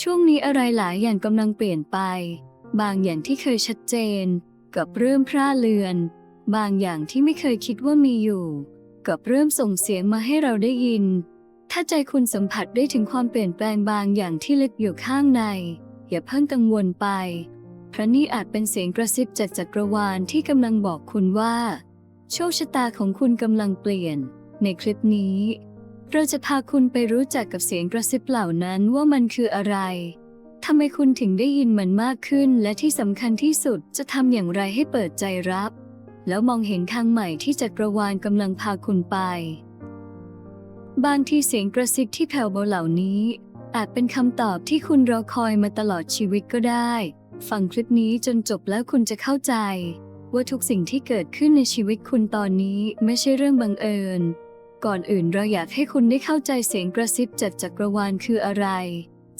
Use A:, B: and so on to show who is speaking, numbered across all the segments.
A: ช่วงนี้อะไรหลายอย่างกำลังเปลี่ยนไป บางอย่างที่เคยชัดเจน กับเริ่มพร่าเลือน บางอย่างที่ไม่เคยคิดว่ามีอยู่ กับเริ่มส่งเสียงมาให้เราได้ยิน ถ้าใจคุณสัมผัสได้ถึงความเปลี่ยนแปลงบางอย่างที่ลึกอยู่ข้างใน อย่าเพิ่งกังวลไป เพราะนี่อาจเป็นเสียงกระซิบจากจักรวาลที่กำลังบอกคุณว่า โชคชะตาของคุณกำลังเปลี่ยน ในคลิปนี้ เราจะพาคุณไปรู้จักกับเสียงกระซิบเหล่านั้นว่ามันคืออะไรทำไมคุณถึงได้ยินมันมากขึ้น และที่สำคัญที่สุดจะทำอย่างไรให้เปิดใจรับ แล้วมองเห็นทางใหม่ที่จักรวาลกำลังพาคุณไป บางทีเสียงกระซิบที่แผ่วเบาเหล่านี้ อาจเป็นคำตอบที่คุณรอคอยมาตลอดชีวิตก็ได้ ฟังคลิปนี้จนจบแล้วคุณจะเข้าใจ ว่าทุกสิ่งที่เกิดขึ้นในชีวิตคุณตอนนี้ไม่ใช่เรื่องบังเอิญ ก่อนอื่นเราอยากให้คุณได้เข้าใจเสียงกระซิบจากจักรวาลคืออะไร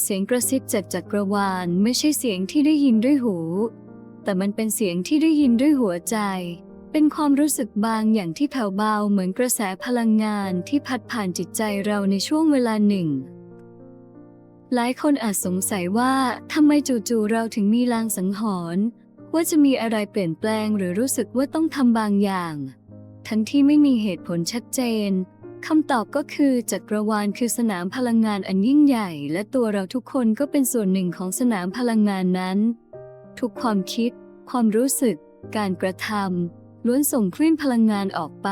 A: เสียงกระซิบจากจักรวาลไม่ใช่เสียงที่ได้ยินด้วยหู แต่มันเป็นเสียงที่ได้ยินด้วยหัวใจ เป็นความรู้สึกบางอย่างที่แผ่วเบาเหมือนกระแสพลังงานที่พัดผ่านจิตใจเราในช่วงเวลาหนึ่ง หลายคนอาจสงสัยว่าทำไมจู่ๆเราถึงมีลางสังหรณ์ว่าจะมีอะไรเปลี่ยนแปลงหรือรู้สึกว่าต้องทำบางอย่างทั้งที่ไม่มีเหตุผลชัดเจน คำตอบก็คือจักรวาลคือสนามพลังงานอันยิ่งใหญ่ และตัวเราทุกคนก็เป็นส่วนหนึ่งของสนามพลังงานนั้น ทุกความคิด ความรู้สึก การกระทำล้วนส่งคลื่นพลังงานออกไป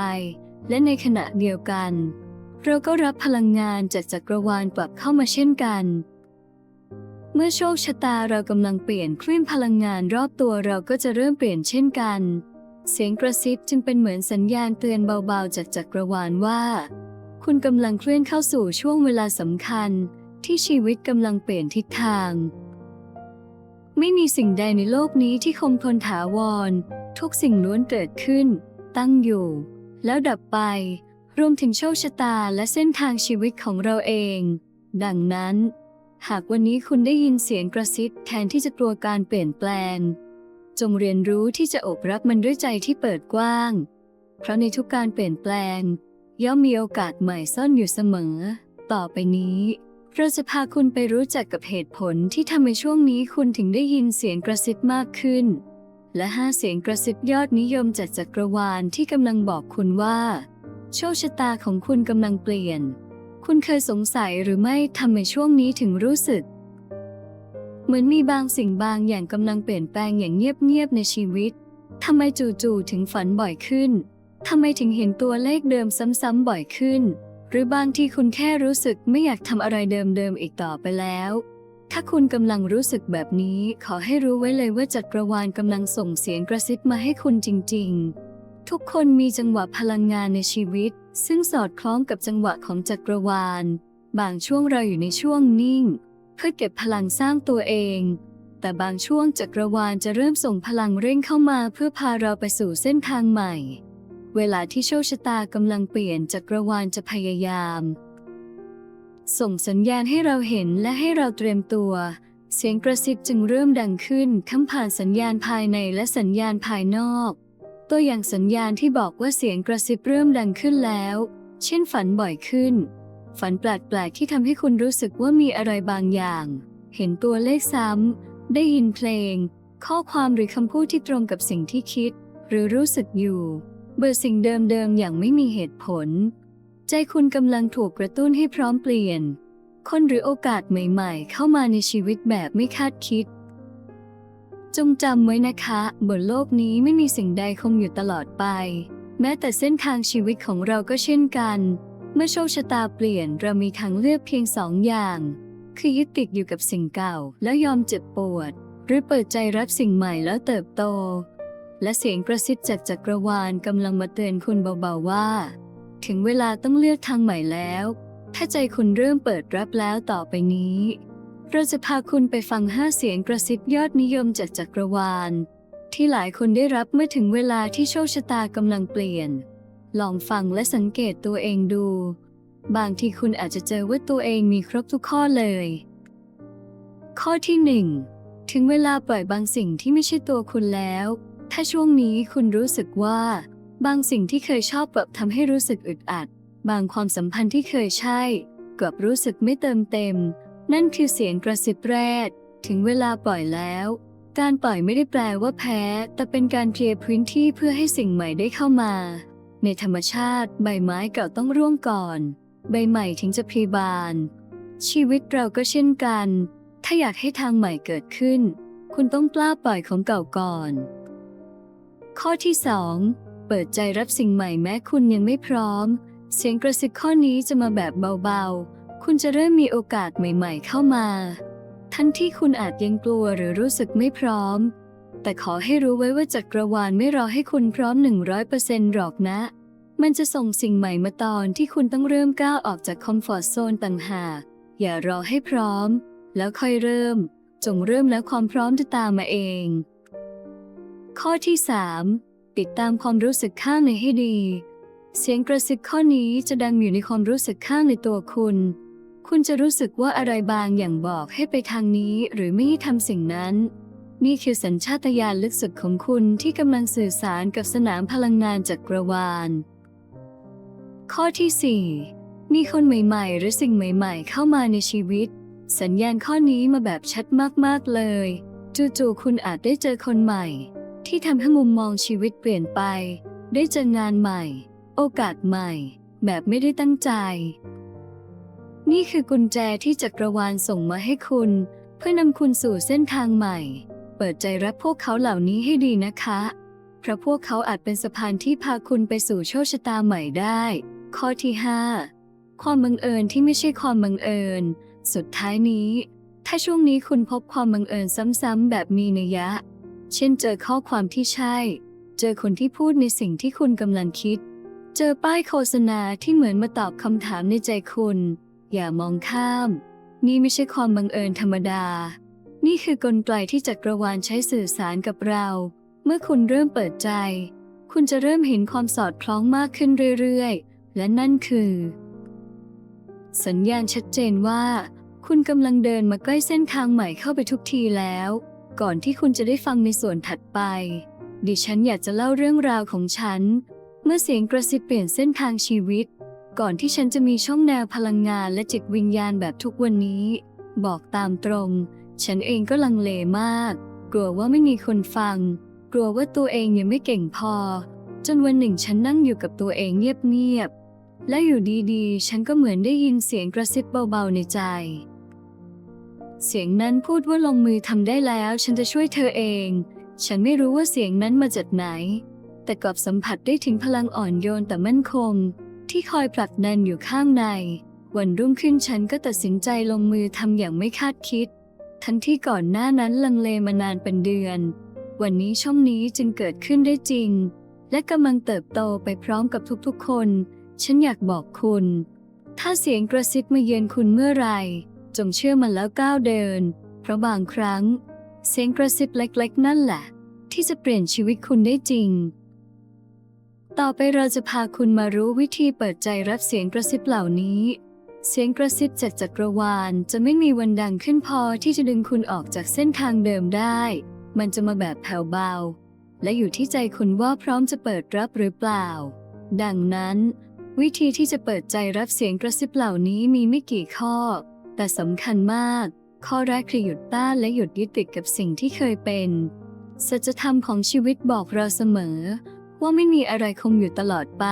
A: และในขณะเดียวกัน เราก็รับพลังงานจากจักรวาลกลับเข้ามาเช่นกัน เมื่อโชคชะตาเรากำลังเปลี่ยนคลื่นพลังงานรอบตัวเราก็จะเริ่มเปลี่ยนเช่นกัน เสียงกระซิบจึงเป็นเหมือนสัญญาณเตือนเบาๆจากจักรวาลว่า คุณกำลังเคลื่อนเข้าสู่ช่วงเวลาสำคัญ ที่ชีวิตกำลังเปลี่ยนทิศทาง ไม่มีสิ่งใดในโลกนี้ที่คงทนถาวร ทุกสิ่งล้วนเกิดขึ้น ตั้งอยู่ แล้วดับไป รวมถึงโชคชะตาและเส้นทางชีวิตของเราเอง ดังนั้น หากวันนี้คุณได้ยินเสียงกระซิบแทนที่จะกลัวการเปลี่ยนแปลง จงเรียนรู้ที่จะอบรับมันด้วยใจที่เปิดกว้าง เพราะในทุกการเปลี่ยนแปลง ย่อมมีโอกาสใหม่ซ่อนอยู่เสมอ ต่อไปนี้เราจะพาคุณไปรู้จักกับเหตุผลที่ทำให้ช่วงนี้คุณถึงได้ยินเสียงกระซิบมากขึ้น และห้าเสียงกระซิบยอดนิยมจากจักรวาลที่กำลังบอกคุณว่า โชคชะตาของคุณกำลังเปลี่ยน คุณเคยสงสัยหรือไม่ทำไมช่วงนี้ถึงรู้สึก เหมือนมีบางสิ่งบางอย่างกำลังเปลี่ยนแปลงอย่างเงียบๆในชีวิต ทำไมจู่ๆถึงฝันบ่อยขึ้น ทำไมถึงเห็นตัวเลขเดิมซ้ำๆบ่อยขึ้น หรือบางที่คุณแค่รู้สึกไม่อยากทำอะไรเดิมๆอีกต่อไปแล้ว ถ้าคุณกำลังรู้สึกแบบนี้ ขอให้รู้ไว้เลยว่าจักรวาลกำลังส่งเสียงกระซิบมาให้คุณจริง ๆ ทุกคนมีจังหวะพลังงานในชีวิต ซึ่งสอดคล้องกับจังหวะของจักรวาล บางช่วงเราอยู่ในช่วงนิ่ง เพื่อเก็บพลังสร้างตัวเอง แต่บางช่วงจักรวาลจะเริ่มส่งพลังเร่งเข้ามาเพื่อพาเราไปสู่เส้นทางใหม่ เวลาที่โชคชะตากำลังเปลี่ยนจักรวาลจะพยายาม ส่งสัญญาณให้เราเห็นและให้เราเตรียมตัว เสียงกระซิบจึงเริ่มดังขึ้นข้ามผ่านสัญญาณภายในและสัญญาณภายนอก ตัวอย่างสัญญาณที่บอกว่าเสียงกระซิบเริ่มดังขึ้นแล้ว เช่นฝันบ่อยขึ้น ฝันแปลกๆที่ทำให้คุณรู้สึกว่ามีอะไรบางอย่าง เห็นตัวเลขซ้ำ ได้ยินเพลง ข้อความหรือคำพูดที่ตรงกับสิ่งที่คิด หรือรู้สึกอยู่ เบื่อสิ่งเดิมๆอย่างไม่มีเหตุผล ใจคุณกำลังถูกกระตุ้นให้พร้อมเปลี่ยน คนหรือโอกาสใหม่ๆ เข้ามาในชีวิตแบบไม่คาดคิด จงจำไว้นะคะ บนโลกนี้ไม่มีสิ่งใดคงอยู่ตลอดไป แม้แต่เส้นทางชีวิตของเราก็เช่นกัน เมื่อโชคชะตาเปลี่ยนเรามีทางเลือกเพียงสองอย่าง คือยึดติดอยู่กับสิ่งเก่าแล้วยอมเจ็บปวด หรือเปิดใจรับสิ่งใหม่แล้วเติบโต และเสียงกระซิบจากจักรวาลกำลังมาเตือนคุณเบาๆว่า ถึงเวลาต้องเลือกทางใหม่แล้ว ถ้าใจคุณเริ่มเปิดรับแล้วต่อไปนี้ เราจะพาคุณไปฟังห้าเสียงกระซิบยอดนิยมจากจักรวาล ที่หลายคนได้รับเมื่อถึงเวลาที่โชคชะตากำลังเปลี่ยน ลองฟังและสังเกตตัวเองดู บางทีคุณอาจจะเจอว่าตัวเองมีครบทุกข้อเลย ข้อที่หนึ่งถึงเวลาปล่อยบางสิ่งที่ไม่ใช่ตัวคุณแล้ว ถ้าช่วงนี้คุณรู้สึกว่า บางสิ่งที่เคยชอบแบบทำให้รู้สึกอึดอัด บางความสัมพันธ์ที่เคยใช่กลับรู้สึกไม่เติมเต็ม นั่นคือเสียงกระซิบแรก ถึงเวลาปล่อยแล้วการปล่อยไม่ได้แปลว่าแพ้ แต่เป็นการเคลียร์พื้นที่เพื่อให้สิ่งใหม่ได้เข้ามา ในธรรมชาติใบไม้เก่าต้องร่วงก่อน ใบใหม่ถึงจะพลีบาน ชีวิตเราก็เช่นกัน ถ้าอยากให้ทางใหม่เกิดขึ้น คุณต้องกล้าปล่อยของเก่าก่อน ข้อที่ 2 เปิดใจรับสิ่งใหม่แม้คุณยังไม่พร้อม เสียงกระซิบข้อนี้จะมาแบบเบาๆ คุณจะเริ่มมีโอกาสใหม่ ๆ เข้ามา ทั้งที่คุณอาจยังกลัวหรือรู้สึกไม่พร้อม แต่ขอให้รู้ไว้ว่าจักรวาลไม่รอให้คุณพร้อม 100%หรอกนะ มันจะส่งสิ่งใหม่มาตอนที่คุณต้องเริ่มก้าวออกจากคอมฟอร์ทโซนต่างหาก อย่ารอให้พร้อม แล้วค่อยเริ่ม จงเริ่มแล้วความพร้อมจะตามมาเอง ข้อที่ 3 ติดตามความรู้สึกข้างในให้ดี เสียงกระซิบข้อนี้จะดังอยู่ในความรู้สึกข้างในตัวคุณคุณจะรู้สึกว่าอะไรบางอย่างบอกให้ไปทางนี้หรือไม่ให้ทำสิ่งนั้น นี่คือสัญชาตญาณลึกสุดของคุณที่กำลังสื่อสารกับสนามพลังงานจักรวาล ข้อที่ 4 มีคนใหม่ๆ หรือสิ่งใหม่ๆ เข้ามาในชีวิต สัญญาณข้อนี้มาแบบชัดมากๆเลย จู่ๆคุณอาจได้เจอคนใหม่ ที่ทำให้มุมมองชีวิตเปลี่ยนไป ได้เจองานใหม่ โอกาสใหม่ แบบไม่ได้ตั้งใจ นี่คือกุญแจที่จักรวาลส่งมาให้คุณ เพื่อนำคุณสู่เส้นทางใหม่ เปิดใจรับพวกเขาเหล่านี้ให้ดีนะคะ เพราะพวกเขาอาจเป็นสะพานที่พาคุณไปสู่โชคชะตาใหม่ได้ ข้อที่ 5 ความบังเอิญที่ไม่ใช่ความบังเอิญ สุดท้ายนี้ ถ้าช่วงนี้คุณพบความบังเอิญซ้ำๆแบบมีนัยยะเช่นเจอข้อความที่ใช่ เจอคนที่พูดในสิ่งที่คุณกำลังคิด เจอป้ายโฆษณาที่เหมือนมาตอบคำถามในใจคุณ อย่ามองข้าม นี่ไม่ใช่ความบังเอิญธรรมดา นี่คือกลไกที่จักรวาลใช้สื่อสารกับเรา เมื่อคุณเริ่มเปิดใจ คุณจะเริ่มเห็นความสอดคล้องมากขึ้นเรื่อยๆ และนั่นคือ สัญญาณชัดเจนว่า คุณกำลังเดินมาใกล้เส้นทางใหม่เข้าไปทุกทีแล้ว ก่อนที่คุณจะได้ฟังในส่วนถัดไป ดิฉันอยากจะเล่าเรื่องราวของฉัน เมื่อเสียงกระซิบเปลี่ยนเส้นทางชีวิต ก่อนที่ฉันจะมีช่องแนวพลังงานและจิตวิญญาณแบบทุกวันนี้ บอกตามตรง ฉันเองก็ลังเลมาก กลัวว่าไม่มีคนฟัง กลัวว่าตัวเองยังไม่เก่งพอ จนวันหนึ่งฉันนั่งอยู่กับตัวเองเงียบๆ และอยู่ดีๆ ฉันก็เหมือนได้ยินเสียงกระซิบเบาๆในใจ เสียงนั้นพูดว่าลงมือทำได้แล้ว ฉันจะช่วยเธอเอง ฉันไม่รู้ว่าเสียงนั้นมาจากไหน แต่กลับสัมผัสได้ถึงพลังอ่อนโยนแต่มั่นคง ที่คอยผลักดันอยู่ข้างใน วันรุ่งขึ้นฉันก็ตัดสินใจลงมือทำอย่างไม่คาดคิด ทั้งที่ก่อนหน้านั้นลังเลมานานเป็นเดือน วันนี้ช่องนี้จึงเกิดขึ้นได้จริง และกำลังเติบโตไปพร้อมกับทุกๆคน ฉันอยากบอกคุณ ถ้าเสียงกระซิบมาเยือนคุณเมื่อไหรจงเชื่อมันแล้วก้าวเดิน เพราะบางครั้ง เสียงกระซิบเล็กๆ นั่นแหละ ที่จะเปลี่ยนชีวิตคุณได้จริง ต่อไปเราจะพาคุณมารู้วิธีเปิดใจรับเสียงกระซิบเหล่านี้ เสียงกระซิบจากจักรวาลจะไม่มีวันดังขึ้นพอที่จะดึงคุณออกจากเส้นทางเดิมได้ มันจะมาแบบแผ่วเบา และอยู่ที่ใจคุณว่าพร้อมจะเปิดรับหรือเปล่า ดังนั้น วิธีที่จะเปิดใจรับเสียงกระซิบเหล่านี้มีไม่กี่ข้อ แต่สำคัญมาก ข้อแรกคือหยุดต้านและหยุดยึดติดกับสิ่งที่เคยเป็น สัจธรรมของชีวิตบอกเราเสมอ ว่าไม่มีอะไรคงอยู่ตลอดไป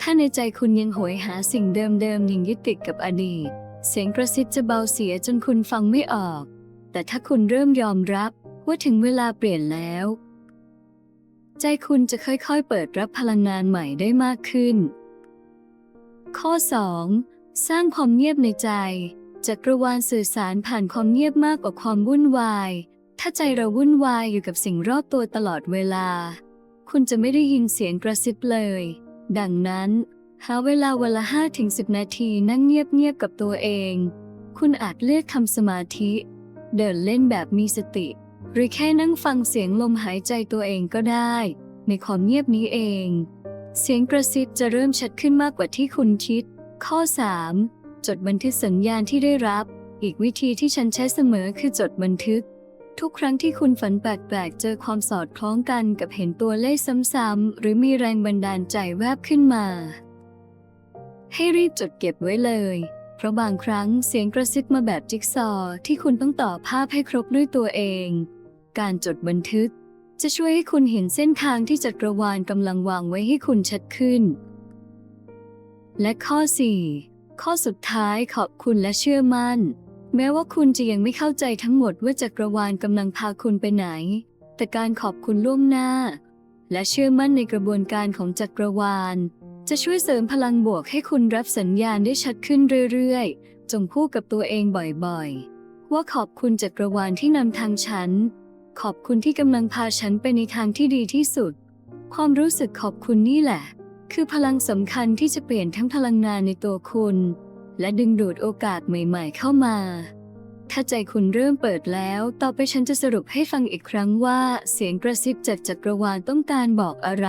A: ถ้าในใจคุณยังโหยหาสิ่งเดิมๆยังยึดติดกับอดีต เสียงกระซิบจะเบาเสียจนคุณฟังไม่ออก แต่ถ้าคุณเริ่มยอมรับว่าถึงเวลาเปลี่ยนแล้ว ใจคุณจะค่อยๆ เปิดรับพลังงานใหม่ได้มากขึ้น ข้อ 2. สร้างความเงียบในใจจักรวาลสื่อสารผ่านความเงียบมากกว่าความวุ่นวาย ถ้าใจเราวุ่นวายอยู่กับสิ่งรอบตัวตลอดเวลา คุณจะไม่ได้ยินเสียงกระซิบเลย ดังนั้น หาเวลาวันละ5-10 นาทีนั่งเงียบๆกับตัวเอง คุณอาจเลือกทำสมาธิ เดินเล่นแบบมีสติ หรือแค่นั่งฟังเสียงลมหายใจตัวเองก็ได้ ในความเงียบนี้เอง เสียงกระซิบจะเริ่มชัดขึ้นมากกว่าที่คุณคิด ข้อ 3. จดบันทึกสัญญาณที่ได้รับ อีกวิธีที่ฉันใช้เสมอคือจดบันทึก ทุกครั้งที่คุณฝันแปลกๆ เจอความสอดคล้องกันกับเห็นตัวเลขซ้ำๆ หรือมีแรงบันดาลใจแวบขึ้นมา ให้รีบจดเก็บไว้เลย เพราะบางครั้งเสียงกระซิบมาแบบจิ๊กซอว์ที่คุณต้องต่อภาพให้ครบด้วยตัวเอง การจดบันทึก จะช่วยให้คุณเห็นเส้นทางที่จักรวาลกำลังวางไว้ให้คุณชัดขึ้น และข้อ 4 ข้อสุดท้ายขอบคุณและเชื่อมั่น แม้ว่าคุณจะยังไม่เข้าใจทั้งหมดว่าจักรวาลกำลังพาคุณไปไหน แต่การขอบคุณล่วงหน้า และเชื่อมั่นในกระบวนการของจักรวาล จะช่วยเสริมพลังบวกให้คุณรับสัญญาณได้ชัดขึ้นเรื่อยๆ จงพูดกับตัวเองบ่อยๆ ว่าขอบคุณจักรวาลที่นำทางฉัน ขอบคุณที่กำลังพาฉันไปในทางที่ดีที่สุด ความรู้สึกขอบคุณนี่แหละ คือพลังสำคัญที่จะเปลี่ยนทั้งพลังงานในตัวคุณ และดึงดูดโอกาสใหม่ ๆ เข้ามา ถ้าใจคุณเริ่มเปิดแล้ว ต่อไปฉันจะสรุปให้ฟังอีกครั้งว่า เสียงกระซิบจากจักรวาลต้องการบอกอะไร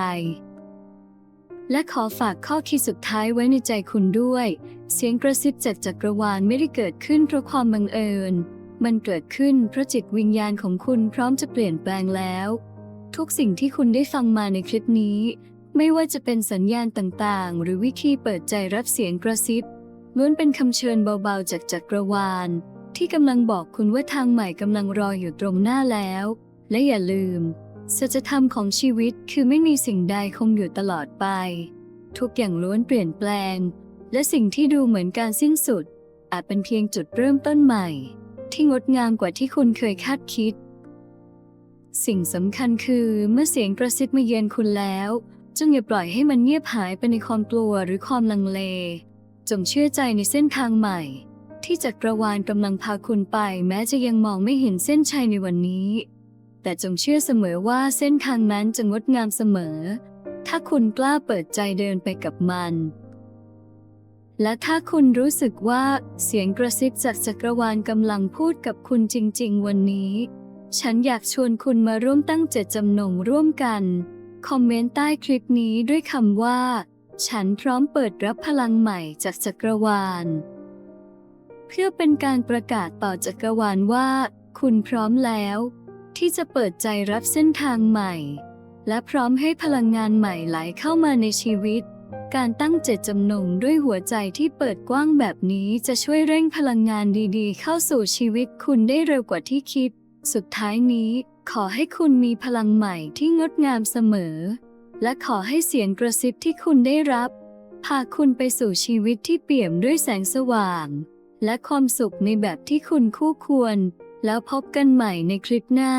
A: และขอฝากข้อคิดสุดท้ายไว้ในใจคุณด้วย เสียงกระซิบจากจักรวาลไม่ได้เกิดขึ้นเพราะความบังเอิญ มันเกิดขึ้นเพราะจิตวิญญาณของคุณพร้อมจะเปลี่ยนแปลงแล้ว ทุกสิ่งที่คุณได้ฟังมาในคลิปนี้ไม่ว่าจะเป็นสัญญาณต่างๆ หรือวิธีเปิดใจรับเสียงกระซิบ ล้วนเป็นคำเชิญเบาๆจากจักรวาล ที่กำลังบอกคุณว่าทางใหม่กำลังรออยู่ตรงหน้าแล้ว และอย่าลืมสัจธรรมของชีวิตคือไม่มีสิ่งใดคงอยู่ตลอดไป ทุกอย่างล้วนเปลี่ยนแปลง และสิ่งที่ดูเหมือนการสิ้นสุด อาจเป็นเพียงจุดเริ่มต้นใหม่ ที่งดงามกว่าที่คุณเคยคาดคิด สิ่งสำคัญคือเมื่อเสียงกระซิบมาเยือนคุณแล้วจงอย่าปล่อยให้มันเงียบหายไปในความกลัวหรือความลังเล จงเชื่อใจในเส้นทางใหม่ ที่จักรวาลกำลังพาคุณไป แม้จะยังมองไม่เห็นเส้นชัยในวันนี้ แต่จงเชื่อเสมอว่าเส้นทางนั้นจะงดงามเสมอ ถ้าคุณกล้าเปิดใจเดินไปกับมัน และถ้าคุณรู้สึกว่าเสียงกระซิบจากจักรวาลกำลังพูดกับคุณจริง ๆ วันนี้ ฉันอยากชวนคุณมาร่วมตั้งเจตจำนงร่วมกัน คอมเมนต์ใต้คลิปนี้ด้วยคำว่า ฉันพร้อมเปิดรับพลังใหม่จากจักรวาล เพื่อเป็นการประกาศต่อจักรวาลว่า คุณพร้อมแล้ว ที่จะเปิดใจรับเส้นทางใหม่ และพร้อมให้พลังงานใหม่ไหลเข้ามาในชีวิต การตั้งเจตจำนงด้วยหัวใจที่เปิดกว้างแบบนี้จะช่วยเร่งพลังงานดีๆ เข้าสู่ชีวิตคุณได้เร็วกว่าที่คิด สุดท้ายนี้ ขอให้คุณมีพลังใหม่ที่งดงามเสมอ และขอให้เสียงกระซิบที่คุณได้รับ พาคุณไปสู่ชีวิตที่เปี่ยมด้วยแสงสว่าง และความสุขในแบบที่คุณคู่ควร แล้วพบกันใหม่ในคลิปหน้า